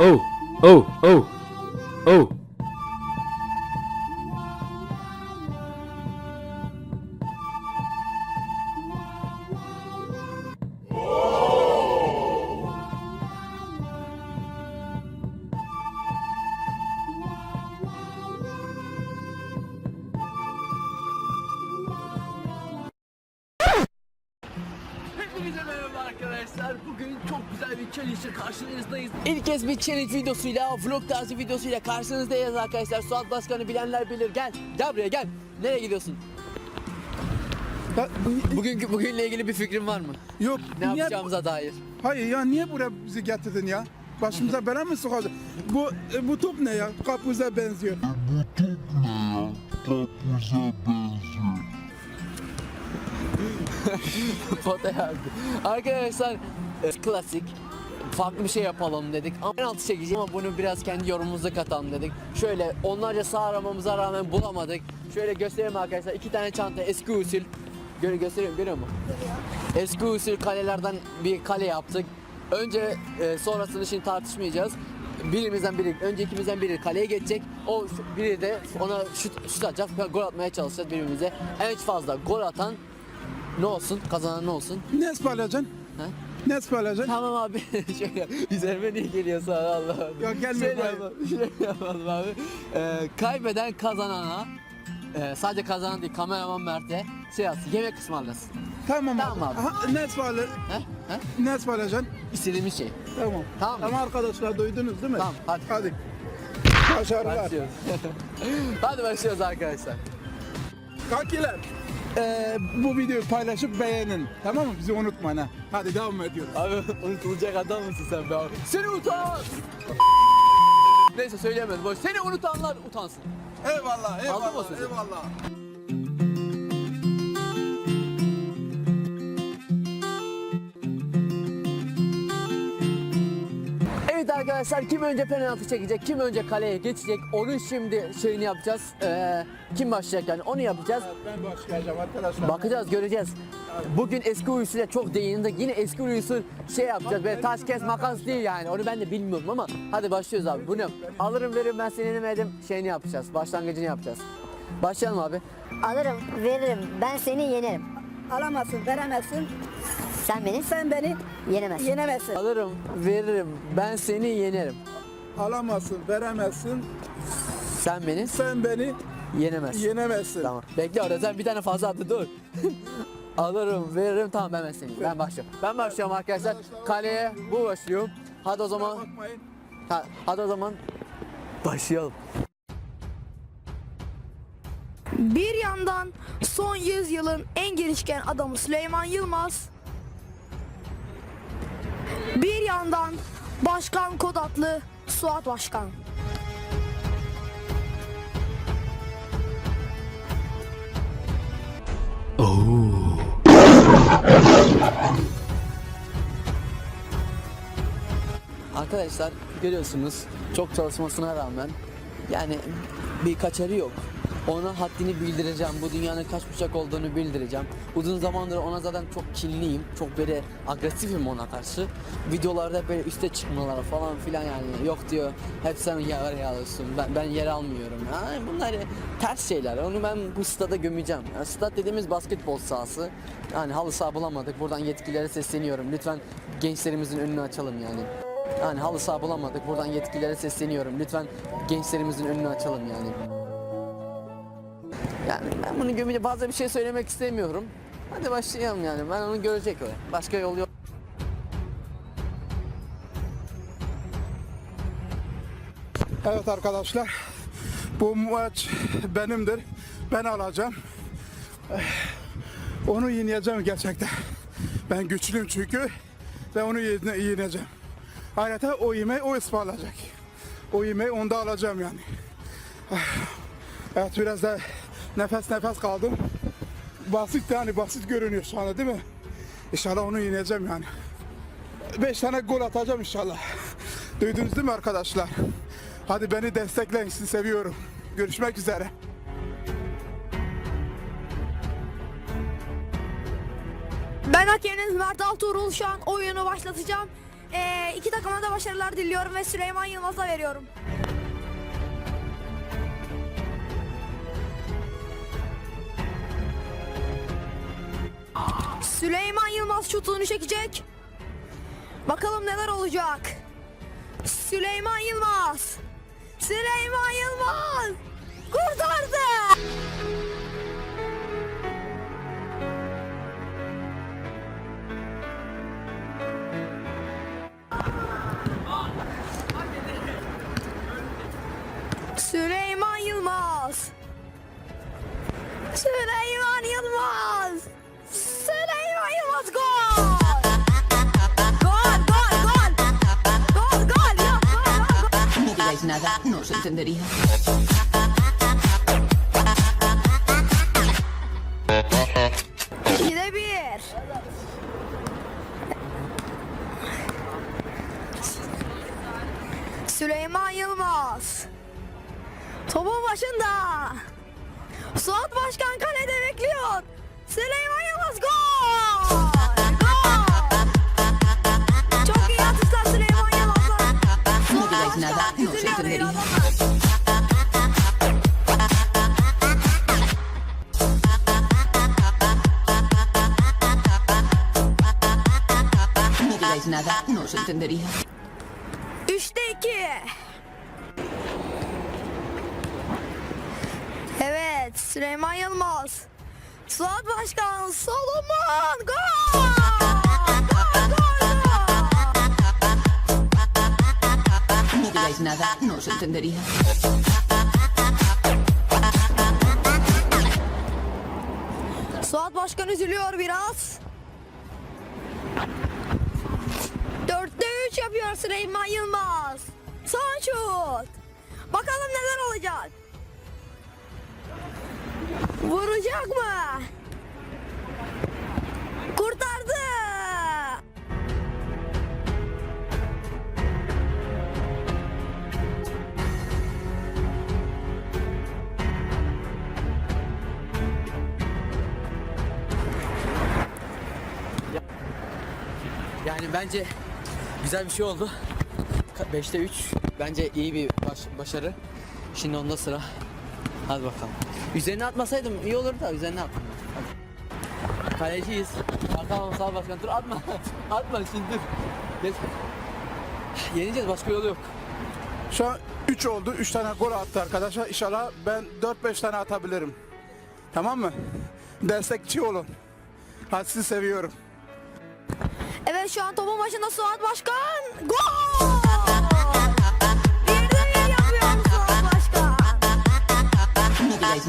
Oh, oh, oh, oh. İle karşınızdayız. İlk kez bir challenge videosuyla, vlog tarzı videosuyla karşınızdayız arkadaşlar. Suat Başkan'ı bilenler bilir. Gel, gel buraya gel. Nereye gidiyorsun? Ya, Bugünkü bugünle ilgili bir fikrin var mı? yok. Ne niye, yapacağımıza dair. Hayır ya niye buraya bizi getirdin ya? Başımıza bela mı sokacaksın? Bu e, bu top ne ya? Kapuza benziyor. Foto yazdı. Arkadaşlar e, klasik farklı bir şey yapalım dedik. Ama penaltı çekeceğiz ama bunu biraz kendi yorumumuza katalım dedik. Şöyle onlarca sağ aramamıza rağmen bulamadık. Şöyle göstereyim arkadaşlar. iki tane çanta eski usul. Gör, gösteriyorum görüyor musun? Eski usul kalelerden bir kale yaptık. Önce e, sonrasını şimdi tartışmayacağız. Birimizden biri, önce ikimizden biri kaleye geçecek. O biri de ona şut, şut atacak. Gol atmaya çalışacağız birbirimize. En fazla gol atan ne olsun? Kazanan ne olsun? Ne ısmarlayacaksın? Ha? Ne ısmarlayacaksın? Tamam abi. Şöyle üzerime niye geliyorsun Allah Allah. Ya gelme Şöyle buraya. yapalım, şöyle yapalım abi. Ee, kaybeden kazanana e, sadece kazanan değil kameraman Mert'e şey yapsın yemek ısmarlasın. Tamam, Tamam abi. Aha, ne ısmarla He? He? İstediğimiz şey. Tamam. Tamam. Tamam arkadaşlar duydunuz değil mi? Tamam, hadi. Hadi. Başarılar. Başlıyoruz. Hadi başlıyoruz arkadaşlar. Kankiler. Ee, bu videoyu paylaşıp beğenin. Tamam mı? Bizi unutmayın ha. Hadi devam ediyoruz. Abi unutulacak adam mısın sen be abi? Seni utan! Neyse söyleyemedim. Boş. Seni unutanlar utansın. Eyvallah, Aldın mı eyvallah, sözü? eyvallah. Arkadaşlar kim önce penaltı çekecek, kim önce kaleye geçecek onun şimdi şeyini yapacağız. Ee, kim başlayacak yani onu yapacağız. Ben başlayacağım arkadaşlar. Bakacağız göreceğiz. Bugün eski uysuyla çok değindik. Yine eski uyusu şey yapacağız. Böyle taş kes makas değil yani. Onu ben de bilmiyorum ama hadi başlıyoruz abi. Bu ne? Alırım veririm ben seni yenemedim. Şeyini yapacağız. Başlangıcını yapacağız. Başlayalım abi. Alırım, veririm. Ben seni yenerim. Alamazsın, veremezsin. Sen beni Sen beni yenemezsin. yenemezsin. Alırım veririm ben seni yenerim. Alamazsın, veremezsin. Sen beni Sen beni yenemezsin. yenemezsin. Tamam. Bekle orada sen bir tane fazla attı dur. Alırım, veririm. Tamam ben ben seni. Ben başlıyorum. Ben başlıyorum arkadaşlar. Kaleye bu başlıyorum. Hadi o zaman. Bakmayın. Ha, hadi o zaman başlayalım. Bir yandan son yüzyılın en gelişken adamı Süleyman Yılmaz. Bir yandan Başkan Kod adlı Suat Başkan. Arkadaşlar görüyorsunuz çok çalışmasına rağmen yani bir kaçarı yok. Ona haddini bildireceğim. Bu dünyanın kaç bucak olduğunu bildireceğim. Uzun zamandır ona zaten çok kinliyim. Çok böyle agresifim ona karşı. Videolarda böyle üste çıkmalar falan filan yani. Yok diyor. Hep sen yer alıyorsun. Ben, ben yer almıyorum. Yani bunlar ters şeyler. Onu ben bu stada gömeceğim. Yani stat dediğimiz basketbol sahası. Yani halı saha bulamadık. Buradan yetkililere sesleniyorum. Lütfen gençlerimizin önünü açalım yani. Yani halı saha bulamadık. Buradan yetkililere sesleniyorum. Lütfen gençlerimizin önünü açalım yani. Yani ben bunu gömünce fazla bir şey söylemek istemiyorum. Hadi başlayalım yani. Ben onu görecek o. Başka yol yok. Evet arkadaşlar. Bu maç benimdir. Ben alacağım. Eh, Onu yeneceğim gerçekten. Ben güçlüyüm çünkü. Ve onu yene- yeneceğim. Ayrıca o yemeği o ısmarlayacak. O yemeği onda alacağım yani. Ah, Evet biraz da nefes nefes kaldım. Basit yani basit görünüyor şu anda değil mi? İnşallah onu yeneceğim yani. 5 tane gol atacağım inşallah. Duydunuz değil mi arkadaşlar? Hadi beni destekleyin sizi seviyorum. Görüşmek üzere. Ben hakeminiz Mert Altuğrul şu an oyunu başlatacağım. Ee, iki takıma da başarılar diliyorum ve Süleyman Yılmaz'a veriyorum. Süleyman Yılmaz şutunu çekecek. Bakalım neler olacak. Süleyman Yılmaz. Süleyman Yılmaz. Kurtardı. Nada, no os entendería. İkide bir. Süleyman Yılmaz. Topun başında. Suat Başkan kalede os entendería. Üçte iki. Evet Süleyman Yılmaz. Suat Başkan Solomon gol! No digáis nada, no os entendería. Suat Başkan üzülüyor biraz. Üç yapıyor Süleyman Yılmaz. Son şut. Bakalım neler olacak. Vuracak mı? Kurtardı. Yani bence güzel bir şey oldu. 5'te 3 bence iyi bir baş- başarı. Şimdi onda sıra. Hadi bakalım. Üzerine atmasaydım iyi olurdu da üzerine attım. Hadi. Kaleciyiz. Hakan sağ başkan dur atma. atma şimdi dur. Geç. Yeneceğiz başka yolu yok. Şu an 3 oldu. 3 tane gol attı arkadaşlar. İnşallah ben 4-5 tane atabilirim. Tamam mı? Destekçi olun. Hadi sizi seviyorum. Evet şu an topun başında Suat Başkan. Gol! Bir yapıyor Suat Başkan.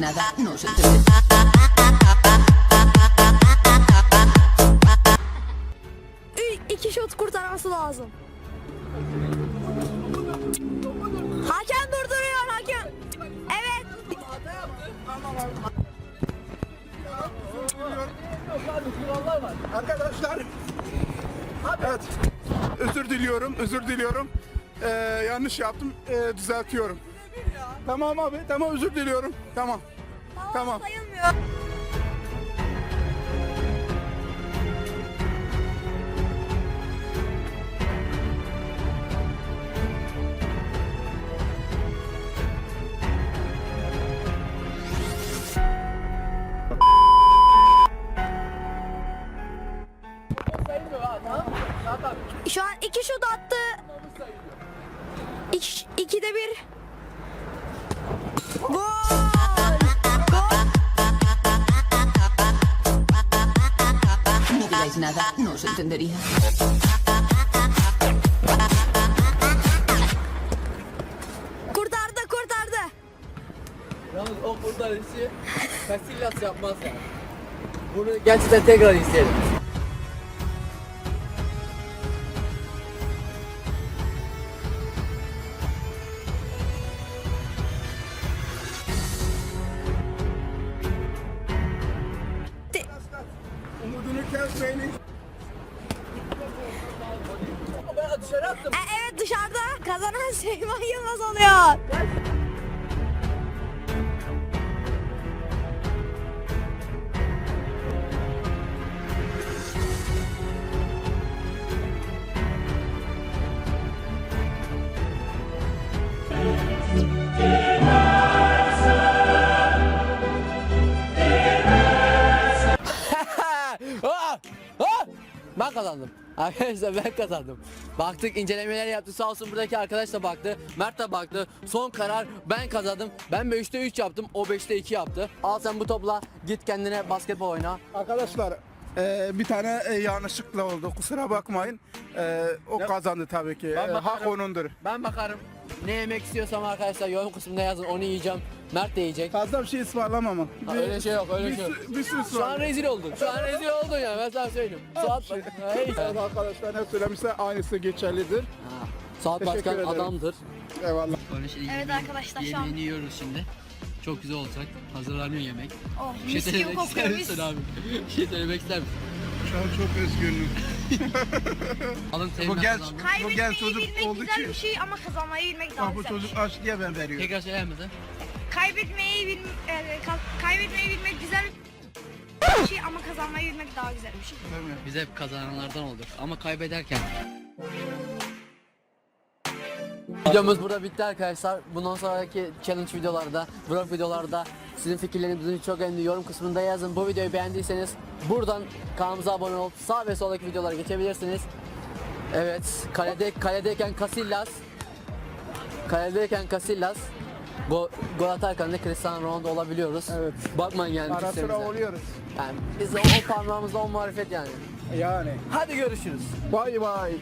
Nada, no os iki şut kurtarması lazım. Hakem durduruyor hakem. Evet. Arkadaşlar. Evet. Özür diliyorum. Özür diliyorum. Ee, yanlış yaptım. Ee, düzeltiyorum. Tamam abi. Tamam özür diliyorum. Tamam. Tamam. Sayılmıyor. Nada, no os entendería. Kurtardı, kurtardı. Yalnız o Casillas yapmaz yani. Bunu gerçekten tekrar izleyelim. Kazanan Süleyman Yılmaz oluyor. Arkadaşlar ben kazandım. Baktık incelemeler yaptı sağ olsun buradaki arkadaş da baktı. Mert de baktı. Son karar ben kazandım. Ben 5'te 3 yaptım. O 5'te 2 yaptı. Al sen bu topla git kendine basketbol oyna. Arkadaşlar e, bir tane e, yanlışlıkla oldu. Kusura bakmayın. E, o kazandı tabii ki. Ben E, hak bakarım. onundur. Ben bakarım. Ne yemek istiyorsam arkadaşlar yorum kısmında yazın onu yiyeceğim. Mert de yiyecek. Fazla bir şey ısmarlamam ama. Ha, öyle şey yok öyle bir, şey yok. sü- bir sürü Şu an rezil oldun. Şu an rezil oldun ya ben sana söyleyeyim. Suat bak. Hey. Evet arkadaşlar ne söylemişse aynısı geçerlidir. Suat Teşekkür Başkan ederim. adamdır. Eyvallah. Evet arkadaşlar şu an Yemeğini yiyoruz şimdi. Çok güzel olacak. Hazırlanıyor yemek. oh, Bir şey mis gibi söylemek ister kokuyor mis. misin abi? Bir şey söylemek ister misin? Şu an çok üzgünüm. Alın Bu temin genç, kazandı. bu Kaybetmeyi genç çocuk bilmek güzel bir şey ama kazanmayı bilmek daha Ah, bu güzel. bir çocuk şey. aç diye ben veriyorum. Tekrar söyler misin? Kaybetmeyi bil, e, ka- kaybetmeyi bilmek güzel bir şey ama kazanmayı bilmek daha güzel bir şey. Biz hep kazananlardan olduk. Ama kaybederken Videomuz burada bitti arkadaşlar. Bundan sonraki challenge videolarda, vlog videolarda sizin fikirlerinizi çok önemli yorum kısmında yazın. Bu videoyu beğendiyseniz buradan kanalımıza abone olup sağ ve soldaki videolara geçebilirsiniz. Evet, kalede kaledeyken Casillas kaledeyken Casillas Go, gol atarken de Cristiano Ronaldo olabiliyoruz. Evet. Bakmayın yani Ara sıra oluyoruz. Yani biz o, o parmağımızda o marifet yani. Yani. Hadi görüşürüz. Bay bay.